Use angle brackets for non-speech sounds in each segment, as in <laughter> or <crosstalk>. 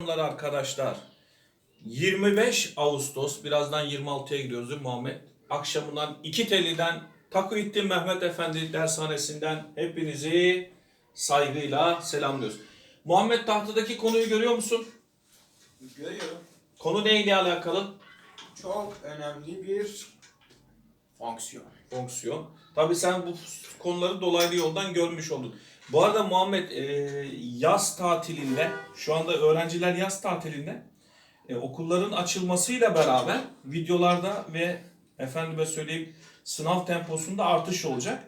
Selamlar arkadaşlar. 25 Ağustos, birazdan 26'ya gidiyoruz Muhammed? Akşamından iki teliden Takuyettin Mehmet Efendi dershanesinden hepinizi saygıyla selamlıyoruz. Muhammed tahtadaki konuyu görüyor musun? Görüyorum. Konu neyle alakalı? Çok önemli bir fonksiyon. Fonksiyon. Tabi sen bu konuları dolaylı yoldan görmüş oldun. Bu arada Muhammed e, yaz tatilinde, şu anda öğrenciler yaz tatilinde e, okulların açılmasıyla beraber videolarda ve efendime söyleyeyim sınav temposunda artış olacak.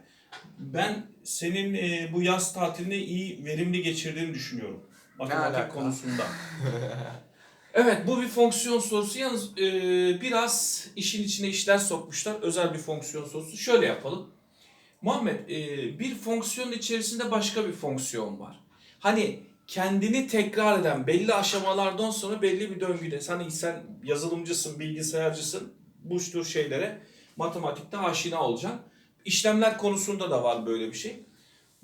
Ben senin e, bu yaz tatilini iyi, verimli geçirdiğini düşünüyorum. Matematik konusunda. <laughs> Evet bu bir fonksiyon sorusu. Yalnız e, biraz işin içine işler sokmuşlar. Özel bir fonksiyon sorusu. Şöyle yapalım. Muhammed e, bir fonksiyonun içerisinde başka bir fonksiyon var. Hani kendini tekrar eden belli aşamalardan sonra belli bir döngüde. Hani sen yazılımcısın, bilgisayarcısın. Bu tür şeylere matematikte aşina olacaksın. İşlemler konusunda da var böyle bir şey.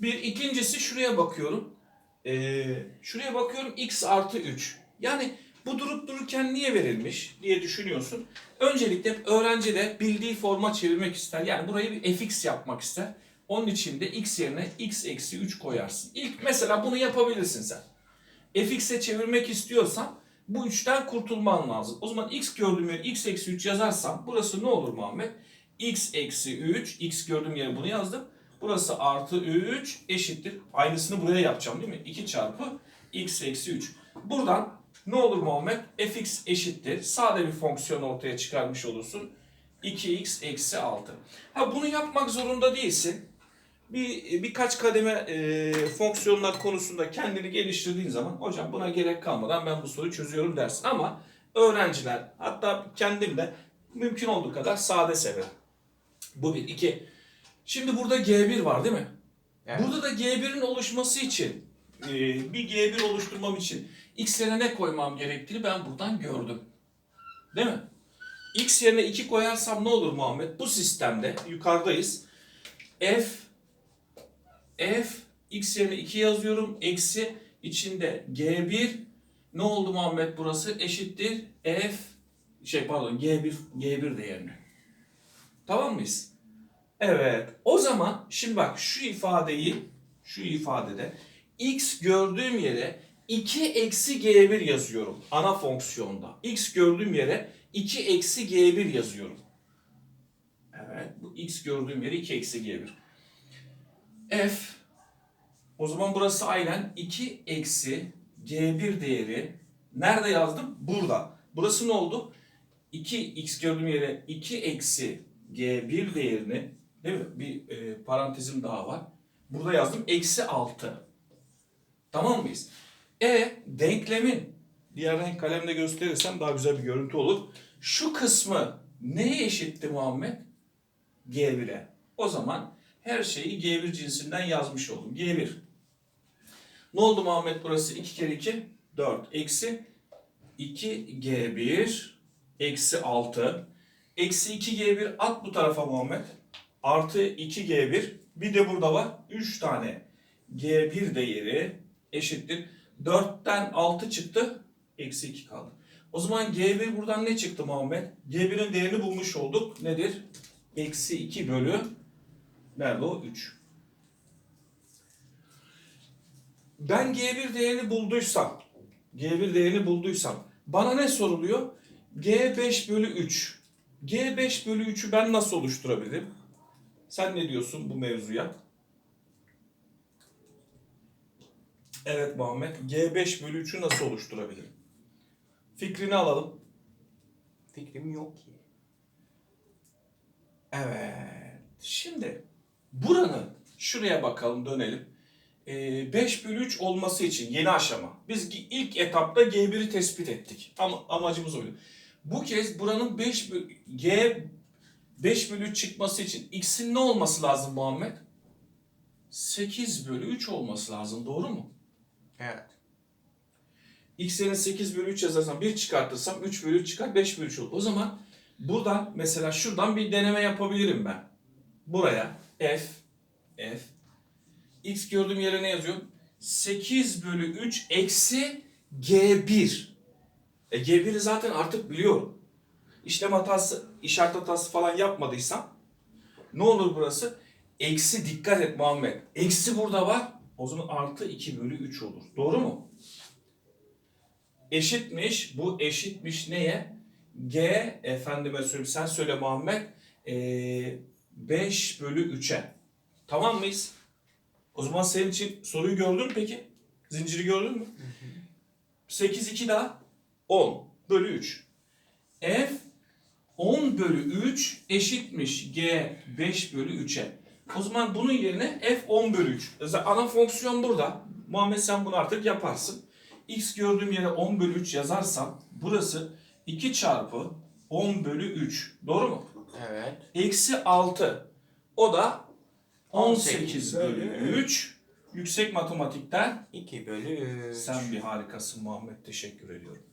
Bir ikincisi şuraya bakıyorum. Ee, şuraya bakıyorum x artı 3. Yani bu durup dururken niye verilmiş diye düşünüyorsun. Öncelikle öğrenci de bildiği forma çevirmek ister. Yani burayı bir fx yapmak ister. Onun için de x yerine x eksi 3 koyarsın. İlk mesela bunu yapabilirsin sen. fx'e çevirmek istiyorsan bu 3'ten kurtulman lazım. O zaman x gördüğüm yere x eksi 3 yazarsam burası ne olur Muhammed? x eksi 3, x gördüğüm yere bunu yazdım. Burası artı 3 eşittir. Aynısını buraya yapacağım değil mi? 2 çarpı x eksi 3. Buradan ne olur Muhammed? fx eşittir. Sade bir fonksiyon ortaya çıkarmış olursun. 2x eksi 6. Ha bunu yapmak zorunda değilsin. Bir birkaç kademe e, fonksiyonlar konusunda kendini geliştirdiğin zaman hocam buna gerek kalmadan ben bu soruyu çözüyorum dersin. Ama öğrenciler hatta kendim de mümkün olduğu kadar sade severim. Bu bir. iki. Şimdi burada G1 var değil mi? Evet. Burada da G1'in oluşması için e, bir G1 oluşturmam için x yerine ne koymam gerektiğini ben buradan gördüm. Değil mi? X yerine 2 koyarsam ne olur Muhammed? Bu sistemde yukarıdayız. F F x yerine 2 yazıyorum. Eksi içinde G1 ne oldu Muhammed burası? Eşittir F şey pardon G1 G1 değerini. Tamam mıyız? Evet. O zaman şimdi bak şu ifadeyi şu ifadede x gördüğüm yere 2 eksi g1 yazıyorum ana fonksiyonda. x gördüğüm yere 2 eksi g1 yazıyorum. Evet bu x gördüğüm yere 2 eksi g1. f o zaman burası aynen 2 eksi g1 değeri nerede yazdım? Burada. Burası ne oldu? 2x gördüğüm yere 2 eksi g1 değerini değil mi? Bir e, parantezim daha var. Burada yazdım eksi 6. Tamam mıyız? E denklemin diğer renk kalemle gösterirsem daha güzel bir görüntü olur. Şu kısmı neye eşitti Muhammed? G1'e. O zaman her şeyi G1 cinsinden yazmış oldum. G1. Ne oldu Muhammed burası? 2 kere 2 4. Eksi 2G1 eksi 6. Eksi 2G1 at bu tarafa Muhammed. Artı 2G1. Bir de burada var. 3 tane G1 değeri eşittir. 4'ten 6 çıktı. Eksi 2 kaldı. O zaman G1 buradan ne çıktı Muhammed? G1'in değerini bulmuş olduk. Nedir? Eksi 2 bölü nerede o? 3. Ben G1 değerini bulduysam G1 değerini bulduysam bana ne soruluyor? G5 bölü 3. G5 bölü 3'ü ben nasıl oluşturabilirim? Sen ne diyorsun bu mevzuya? Evet Muhammed. G5 bölü 3'ü nasıl oluşturabilirim? Fikrini alalım. Fikrim yok ki. Evet. Şimdi buranın şuraya bakalım dönelim. Ee, 5 bölü 3 olması için yeni aşama. Biz ilk etapta G1'i tespit ettik. Ama amacımız oydu. Bu kez buranın 5 bölü, G 5 bölü 3 çıkması için x'in ne olması lazım Muhammed? 8 bölü 3 olması lazım. Doğru mu? Evet. X yerine 8 bölü 3 yazarsam 1 çıkartırsam 3 bölü 3 çıkar 5 bölü 3 olur. O zaman buradan mesela şuradan bir deneme yapabilirim ben. Buraya f f x gördüğüm yere ne yazıyorum? 8 bölü 3 eksi G1. E G1'i zaten artık biliyorum. İşlem hatası, işaret hatası falan yapmadıysam ne olur burası? Eksi dikkat et Muhammed. Eksi burada var. O zaman artı 2 bölü 3 olur. Doğru mu? Eşitmiş. Bu eşitmiş neye? G efendime söyleyeyim sen söyle Muhammed. 5 bölü 3'e. Tamam mıyız? O zaman senin için soruyu gördün mü peki? Zinciri gördün mü? 8 2 daha 10 bölü 3. F 10 bölü 3 eşitmiş G 5 bölü 3'e. O zaman bunun yerine F 10 bölü 3. Zaten ana fonksiyon burada. Muhammed sen bunu artık yaparsın. X gördüğüm yere 10 bölü 3 yazarsam burası 2 çarpı 10 bölü 3. Doğru mu? Evet. Eksi 6. O da 18 18 bölü bölü 3. Yüksek matematikten 2 bölü 3. sen bir harikasın Muhammed. Teşekkür ediyorum.